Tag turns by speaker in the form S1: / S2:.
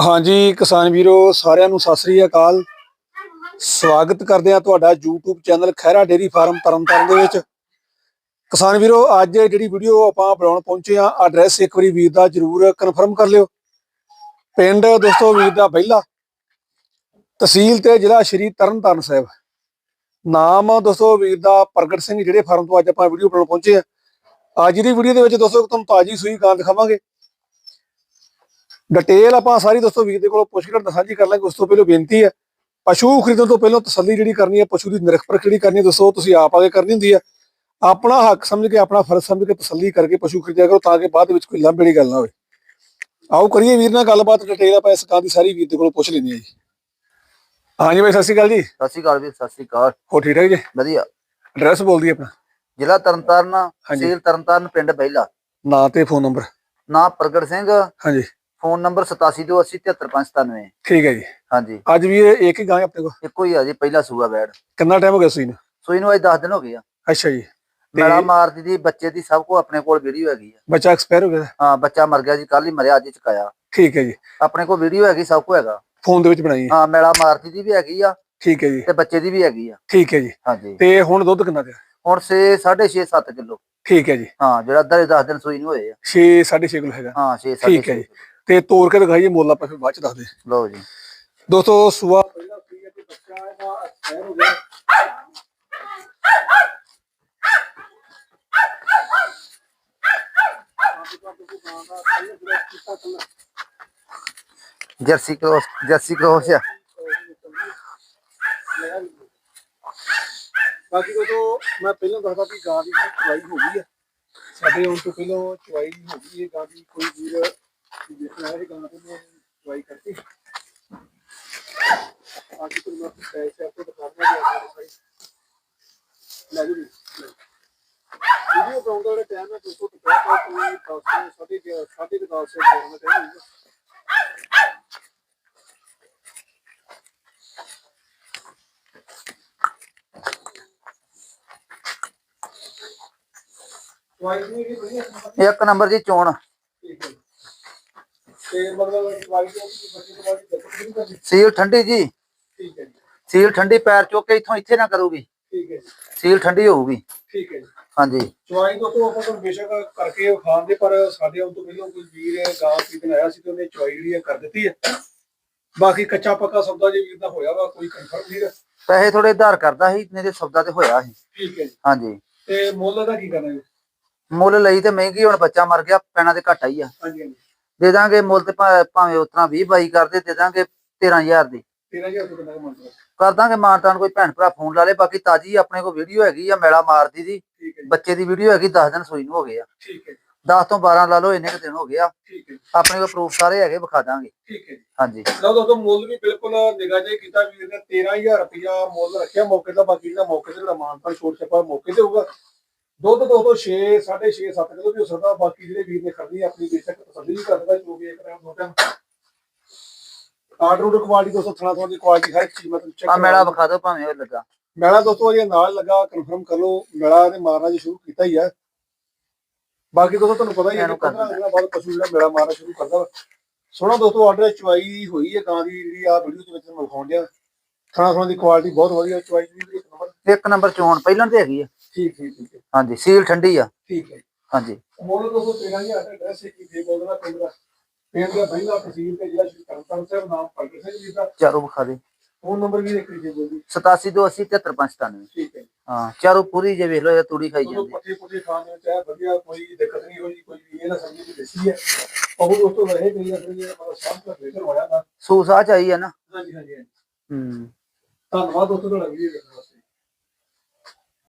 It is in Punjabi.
S1: ਹਾਂਜੀ, ਕਿਸਾਨ ਵੀਰੋ, ਸਾਰਿਆਂ ਨੂੰ ਸਤਿ ਸ੍ਰੀ ਅਕਾਲ। ਸਵਾਗਤ ਕਰਦੇ ਆ ਤੁਹਾਡਾ YouTube channel Khaira dairy farm Tarn Taran ਦੇ ਵਿੱਚ। ਕਿਸਾਨ ਵੀਰੋ, ਅੱਜ ਜਿਹੜੀ ਵੀਡੀਓ ਆਪਾਂ ਬਣਾਉਣ ਪਹੁੰਚੇ ਆ ਐਡਰੈਸ ਇੱਕ ਵਾਰੀ ਵੀਰ ਦਾ ਜਰੂਰ ਕਨਫਰਮ ਕਰ ਲਿਓ। ਪਿੰਡ ਦੋਸਤੋ, ਵੀਰ ਦਾ ਪਹਿਲਾ। ਤਹਿਸੀਲ ਤੇ ਜ਼ਿਲ੍ਹਾ ਸ਼੍ਰੀ ਤਰਨਤਾਰਨ ਸਾਹਿਬ। ਨਾਮ ਦੋਸਤੋ, ਵੀਰ ਦਾ ਪ੍ਰਗਟ ਸਿੰਘ, ਜਿਹੜੇ ਫਾਰਮ ਤੋਂ ਅੱਜ ਆਪਾਂ ਵੀਡੀਓ ਬਣਾਉਣ ਪਹੁੰਚੇ ਆ ਅੱਜ ਦੀ ਵੀਡੀਓ ਦੇ ਵਿੱਚ ਦੋਸਤੋ ਤੁਹਾਨੂੰ ਤਾਜੀ ਸੂਈ ਗਾਂ ਦਿਖਾਵਾਂਗੇ। ਡਿਟੇਲ ਆਪਾਂ ਸਾਰੀ ਦੋਸਤੋ ਵੀਰ ਦੇ ਕੋਲੋਂ ਪੁੱਛ ਕੇ ਸਾਂਝੀ ਕਰ ਲਾਂਗੇ ਉਸ ਤੋਂ ਪਹਿਲਾਂ ਬੇਨਤੀ ਹੈ ਪਸ਼ੂ ਖਰੀਦਣ ਤੋਂ ਪਹਿਲਾਂ ਤਸੱਲੀ ਜਿਹੜੀ ਕਰਨੀ ਹੈ ਪਸ਼ੂ ਦੀ ਨਿਰਖ ਪਰਖ ਜਿਹੜੀ ਕਰਨੀ ਹੈ ਦੋਸਤੋ ਉਹ ਤੁਸੀਂ ਆਪ ਆਗੇ ਕਰਨੀ ਹੁੰਦੀ ਹੈ। ਆਪਣਾ ਹੱਕ ਸਮਝ ਕੇ ਆਪਣਾ ਫਰਜ਼ ਸਮਝ ਕੇ ਤਸੱਲੀ ਕਰਕੇ ਪਸ਼ੂ ਖਰੀਦਿਆ ਕਰੋ ਤਾਂ ਕਿ ਬਾਅਦ ਵਿੱਚ ਕੋਈ ਲੰਬੇੜੀ ਗੱਲ ਨਾ ਹੋਵੇ। ਆਓ ਕਰੀਏ ਵੀਰ ਨਾਲ ਗੱਲਬਾਤ ਡਿਟੇਲ ਆਪਾਂ ਇਸ ਕਾਂ ਦੀ ਸਾਰੀ ਵੀਰ ਦੇ ਕੋਲੋਂ ਪੁੱਛ ਲੈਂਦੇ ਹਾਂ ਜੀ। ਹਾਂਜੀ ਬਾਈ ਸਤਿ ਸ਼੍ਰੀ ਅਕਾਲ ਜੀ।
S2: ਸਤਿ ਸ਼੍ਰੀ ਅਕਾਲ ਵੀਰ ਸਤਿ ਸ਼੍ਰੀ ਅਕਾਲ।
S1: ਹੋ ਠੀਕ ਠਾਕ ਜੀ?
S2: ਵਧੀਆ।
S1: ਐਡਰੈਸ ਬੋਲ ਦਈਏ ਆਪਣਾ।
S2: ਜ਼ਿਲ੍ਹਾ ਤਰਨਤਾਰਨ। ਤਹਿਸੀਲ ਤਰਨਤਾਰਨ ਪਿੰਡ ਬਹਿਲਾ।
S1: ਨਾਂ ਤੇ ਫੋਨ ਨੰਬਰ
S2: ਨਾਮ ਪ੍ਰਗਟ ਸਿੰਘ।
S1: ਹਾਂਜੀ।
S2: ਫੋਨ ਨੰਬਰ 8728073597
S1: ਠੀਕ ਹੈ ਜੀ।
S2: ਹਾਂਜੀ।
S1: ਅੱਜ ਵੀ ਇਹ ਇੱਕ ਹੀ ਗਾਂ ਹੈ ਆਪਣੇ ਕੋਲ?
S2: ਇੱਕੋ ਹੀ ਆ ਜੀ ਪਹਿਲਾ ਸੂਆ ਬੈੜ
S1: ਕਿੰਨਾ ਟਾਈਮ ਹੋ ਗਿਆ ਸੂਈ ਨੂੰ?
S2: ਸੂਈ ਨੂੰ ਅੱਜ 10 ਦਿਨ ਹੋ ਗਏ ਆ।
S1: ਅੱਛਾ ਜੀ। ਤੇ
S2: ਮੇਲਾ ਮਾਰਦੀ ਦੀ ਬੱਚੇ ਦੀ ਸਭ ਕੋ ਆਪਣੇ ਕੋਲ ਵੀਡੀਓ ਹੈਗੀ ਆ।
S1: ਬੱਚਾ ਐਕਸਪਾਇਰ ਹੋ ਗਿਆ?
S2: ਹਾਂ ਬੱਚਾ ਮਰ ਗਿਆ ਜੀ ਕੱਲ ਹੀ ਮਰਿਆ ਅੱਜ ਚਕਾਇਆ।
S1: ਠੀਕ ਹੈ ਜੀ।
S2: ਆਪਣੇ ਕੋਲ ਵੀਡੀਓ ਹੈਗੀ ਸਭ ਕੋ ਹੈਗਾ।
S1: ਫੋਨ ਦੇ ਵਿੱਚ ਬਣਾਈ ਹੈ?
S2: ਮੇਲਾ ਮਾਰਦੀ ਦੀ ਵੀ ਹੈਗੀ ਆ
S1: ਠੀਕ ਹੈ ਜੀ।
S2: ਤੇ ਬੱਚੇ ਦੀ ਵੀ ਹੈਗੀ ਆ।
S1: ਠੀਕ ਹੈ ਜੀ।
S2: ਹਾਂਜੀ।
S1: ਤੇ ਹੁਣ ਦੁੱਧ ਕਿੰਨਾ ਦਿਆ
S2: ਹੁਣ ਸੇ 6.5 7 ਕਿਲੋ।
S1: ਠੀਕ ਹੈ ਜੀ।
S2: ਹਾਂ ਜਿਹੜਾ ਅੱਧਾ 10 ਦਿਨ ਸੂਈ ਨੂੰ ਹੋਏ ਆ।
S1: 6 6.5 ਕਿਲੋ ਹੈਗਾ।
S2: ਹਾਂ 6
S1: ਠੀਕ ਹੈ ਜੀ। ਤੇ ਤੋੜ ਕੇ ਦਿਖਾਈਏ ਮੁੱਲ ਆਪਾਂ ਫਿਰ ਬਾਅਦ ਚ ਦੱਸਦੇ
S2: ਲਓ ਜੀ।
S1: ਦੋਸਤੋ ਸੁਆ ਪਹਿਲਾਂ ਕੀ ਹੈ ਕਿ ਬੱਚਾ ਇਹਦਾ ਐਕਸਪਾਇਰ ਹੋ ਗਿਆ।
S2: ਜਰਸੀ ਕ੍ਰੋਸ ਜਰਸੀ ਕ੍ਰੋਸ ਆ।
S1: ਬਾਕੀ ਦੋਸਤੋ ਮੈਂ ਪਹਿਲਾਂ ਦੱਸਦਾ ਕਿ ਗਾਂ ਦੀ ਚਵਾਈ ਹੋ ਗਈ ਹੈ ਸਾਡੇ ਹੁਣ ਤੋਂ ਪਹਿਲਾਂ ਚਵਾਈ ਹੋ ਗਈ ਹੈ ਗਾਂ ਦੀ ਕੋਈ ਵੀਰ देखना है गाना तो मैं ट्राई करके आगे तो मैं स्टाइल से आपको बताना भी आता है लग भी वीडियो बनाउਣ ਦਾ ਟਾਈਮ ਹੈ ਦੋਸਤੋ ਦੁਪਹਿਰ ਦਾ ਕੋਈ 10 ਸਾਢੇ 10 ਸਾਢੇ 10 ਸੇ ਟਾਈਮ ਹੋਊਗਾ
S2: ਇੱਕ ਨੰਬਰ ਦੀ ਚੋਣ
S1: ਤੇ ਮਤਲਬ ਚਵਾਈ ਦੀ ਬੱਚੇ ਤੋਂ ਬਾਅਦ ਦਿੱਕਤ ਨਹੀਂ ਕਰਦੀ
S2: ਸੀਲ ਠੰਡੀ ਜੀ।
S1: ਠੀਕ ਹੈ ਜੀ।
S2: ਸੀਲ ਠੰਡੀ ਪੈਰ ਚੁੱਕ ਕੇ ਇੱਥੋਂ ਇੱਥੇ ਨਾ ਕਰੂਗੀ।
S1: ਠੀਕ ਹੈ ਜੀ।
S2: ਸੀਲ ਠੰਡੀ ਹੋਊਗੀ।
S1: ਠੀਕ ਹੈ ਜੀ।
S2: ਹਾਂਜੀ।
S1: ਚਵਾਈ ਦੋਸਤੋ ਆਪਾਂ ਤੁਹਾਨੂੰ ਬੇਸ਼ੱਕ ਕਰਕੇ ਖਾਂਦੇ ਪਰ ਸਾਡੇ ਆਉਣ ਤੋਂ ਪਹਿਲਾਂ ਕੋਈ ਵੀਰ ਗਾਂ ਖਰੀਦਣ ਆਇਆ ਸੀ ਤੇ ਉਹਨੇ ਚਵਾਈ ਜਿਹੜੀ ਹੈ ਕਰ ਦਿੱਤੀ ਹੈ। ਬਾਕੀ ਕੱਚਾ ਪੱਕਾ ਸੌਦਾ ਜੇ ਵੀਰ ਦਾ ਹੋਇਆ ਵਾ ਕੋਈ ਕਨਫਰਮ ਨਹੀਂ
S2: ਪੈਸੇ ਥੋੜੇ ਉਧਾਰ ਕਰਦਾ ਸੀ ਤੇ ਸੌਦਾ ਤੇ ਹੋਇਆ ਸੀ।
S1: ਠੀਕ ਹੈ ਜੀ।
S2: ਹਾਂਜੀ।
S1: ਤੇ ਮੁੱਲ ਦਾ ਕੀ ਕਰਨਾ ਜੀ?
S2: ਮੁੱਲ ਲਈ ਤੇ ਮਹਿੰਗੀ ਹੁਣ ਬੱਚਾ ਮਰ ਗਿਆ ਪੈਣਾ ਤੇ ਘੱਟਾ ਹੀ ਆ।
S1: ਹਾਂਜੀ ਹਾਂਜੀ।
S2: ਦੇ ਦਾਂਗੇ ਮੁੱਲ ਤੇ ਭਾ- ਭਾਵੇਂ ਉਤਨਾ 20 22 ਕਰਦੇ ਦੇ ਦਾਂਗੇ 13000 ਦੀ।
S1: 13000 ਰੁਪਏ ਕਿੰਨਾ ਮੰਗਦਾ
S2: ਕਰ ਦਾਂਗੇ ਮਾਨਤਾਨ ਕੋਈ ਭੈਣ ਭਰਾ ਫੋਨ ਲਾ ਲੇ ਬਾਕੀ ਤਾਜੀ ਆਪਣੇ ਕੋਲ ਵੀਡੀਓ ਹੈਗੀ ਆ ਮੇਲਾ ਮਾਰਦੀ ਦੀ।
S1: ਠੀਕ ਹੈ ਜੀ।
S2: ਬੱਚੇ ਦੀ ਵੀਡੀਓ ਹੈਗੀ 10 ਦਿਨ ਸੂਈ ਨੂੰ ਹੋ ਗਏ ਆ।
S1: ਠੀਕ ਹੈ ਜੀ।
S2: 10 ਤੋਂ 12 ਲਾ ਲਓ ਇੰਨੇ ਕੁ ਦਿਨ ਹੋ ਗਏ ਆ।
S1: ਠੀਕ ਹੈ
S2: ਆਪਣੇ ਕੋਲ ਪ੍ਰੂਫ ਸਾਰੇ ਹੈਗੇ ਵਿਖਾ ਦਾਂਗੇ।
S1: ਠੀਕ ਹੈ ਜੀ।
S2: ਹਾਂਜੀ।
S1: ਲਓ ਦੋਸਤੋ ਮੁੱਲ ਵੀ ਬਿਲਕੁਲ ਨਿਗਾਹ ਜੇ ਕੀਤਾ ਵੀਰ ਨੇ 13000 ਰੁਪਇਆ ਮੁੱਲ ਰੱਖਿਆ ਮੌਕੇ ਦਾ ਬਾਕੀ ਜਿਹੜਾ ਮੌਕੇ ਤੇ ਜਿਹੜਾ ਮਾਨਪਾਨ ਛੋਟ ਛਪਾ ਮੌਕੇ ਤੇ ਹੋਊਗਾ। ਦੁੱਧ ਦੋਸਤੋ 6 6.5 7 ਕਿਲੋ ਵੀ ਹੋ ਸਕਦਾ ਬਾਕੀ ਜਿਹੜੇ ਵੀਰ ਨੇ ਖੜਨੀ ਆਪਣੀ ਬੇਸ਼ੱਕ ਤਸੱਲੀ ਵੀ ਕਰਦਾ ਜੋ ਵੀ ਇੱਕ ਟਾਈਮ ਦੋ ਟਾਈਮ ਆਰਡਰ ਉਡਰ ਕੁਆਲਿਟੀ ਦੋਸਤੋ ਥਣਾ ਥਣਾ ਦੀ ਕੁਆਲਿਟੀ ਹਰ ਇੱਕ ਚੀਜ਼ ਮਤਲਬ ਚੈੱਕ
S2: ਆ ਮੇਲਾ ਵਿਖਾ ਦਿਓ ਭਾਵੇਂ ਉਹ ਲੱਗਾ।
S1: ਮੈਲਾ ਦੋਸਤੋ ਅਜੇ ਨਾਲ ਲੱਗਾ ਕਨਫਰਮ ਕਰ ਲਓ ਮੈਲਾ ਨੇ ਮਾਰਨਾ ਜੀ ਸ਼ੁਰੂ ਕੀਤਾ ਹੀ ਹੈ ਬਾਕੀ ਦੋਸਤੋ ਤੁਹਾਨੂੰ ਪਤਾ ਹੀ ਹੈ ਕਿ
S2: ਇਹਨੂੰ ਕਰ
S1: 15 ਦਿਨਾਂ ਬਾਅਦ ਪਸ਼ੂ ਜਿਹੜਾ ਮੇਲਾ ਮਾਰਨਾ ਸ਼ੁਰੂ ਕਰਦਾ ਸੋਹਣਾ ਦੋਸਤੋ ਆਰਡਰ ਚੁਆਈ ਹੋਈ ਹੈ ਗਾਂ ਦੀ ਜਿਹੜੀ ਆ ਵੀਡੀਓ ਦੇ ਵਿੱਚ ਮੈਂ ਵਿਖਾਉਣ ਖਾਣਾ ਖਾਣ ਦੀ ਕੁਆਲਿਟੀ ਬਹੁਤ ਵਧੀਆ ਚੁਆਈ ਦੀ ਇੱਕ ਨੰਬਰ
S2: ਚੋਣ ਪਹਿਲਾਂ ਤੇ ਹੈਗੀ ਆ।
S1: ਠੀਕ ਠੀਕ ਠੀਕ। ਹੈ
S2: ਹਾਂਜੀ ਸੀਲ ਠੰਡੀ ਆ।
S1: ਠੀਕ ਹੈ।
S2: ਹਾਂਜੀ।
S1: ਮੋਲ ਦੋਸਤੋ 13000 ਦਾ ਐਡਰੈਸ ਹੈ ਕਿ ਦੇ ਬੋਲਣਾ ਪਿੰਡ ਦਾ ਪਿੰਡ ਦਾ ਪਹਿਲਾ ਤਹਿਸੀਲ ਤੇ ਜ਼ਿਲ੍ਹਾ ਸ਼੍ਰੀ ਤਰਨਤਾਰਨ ਸਾਹਿਬ ਨਾਮ ਪ੍ਰਗਟ ਸਿੰਘ ਜੀ ਦਾ।
S2: ਚਾਰੋ ਵਿਖਾ ਦੇ।
S1: ਫੋਨ ਨੰਬਰ ਵੀ ਇੱਕ ਜੀ ਬੋਲਦੀ
S2: 8728073597
S1: ਠੀਕ ਹੈ।
S2: ਹਾਂ ਚਾਰੋ ਪੂਰੀ ਜੇ ਵੇਖ ਲਓ ਇਹ ਤੂੜੀ ਖਾਈ
S1: ਦੋਸਤੋ
S2: ਜਾਂਦੀ
S1: ਪੱਠੇ ਪੁੱਠੇ ਖਾਣ ਦੇ ਵਿੱਚ ਹੈ ਵਧੀਆ ਕੋਈ ਦਿੱਕਤ ਨਹੀਂ ਹੋਈ ਕੋਈ ਵੀ ਇਹ ਨਾ ਸਮਝੀ ਕਿ ਦੇਸੀ ਹੈ। ਉਹ ਦੋਸਤੋ ਰਹੇ ਗਈ ਆਪਣੀ ਮਤਲਬ ਸਭ ਤੋਂ ਬਿਹਤਰ ਹੋਇਆ ਨਾ
S2: ਸੂਸਾ ਆ ਨਾ।
S1: ਹਾਂਜੀ ਹਾਂਜੀ ਹਾਂਜੀ।
S2: ਹੂੰ।
S1: ਧੰਨਵਾਦ ਦੋਸਤੋ ਤੁਹਾਡਾ ਵੀਡੀਓ ਦੇਖਣ ਵਾਸਤੇ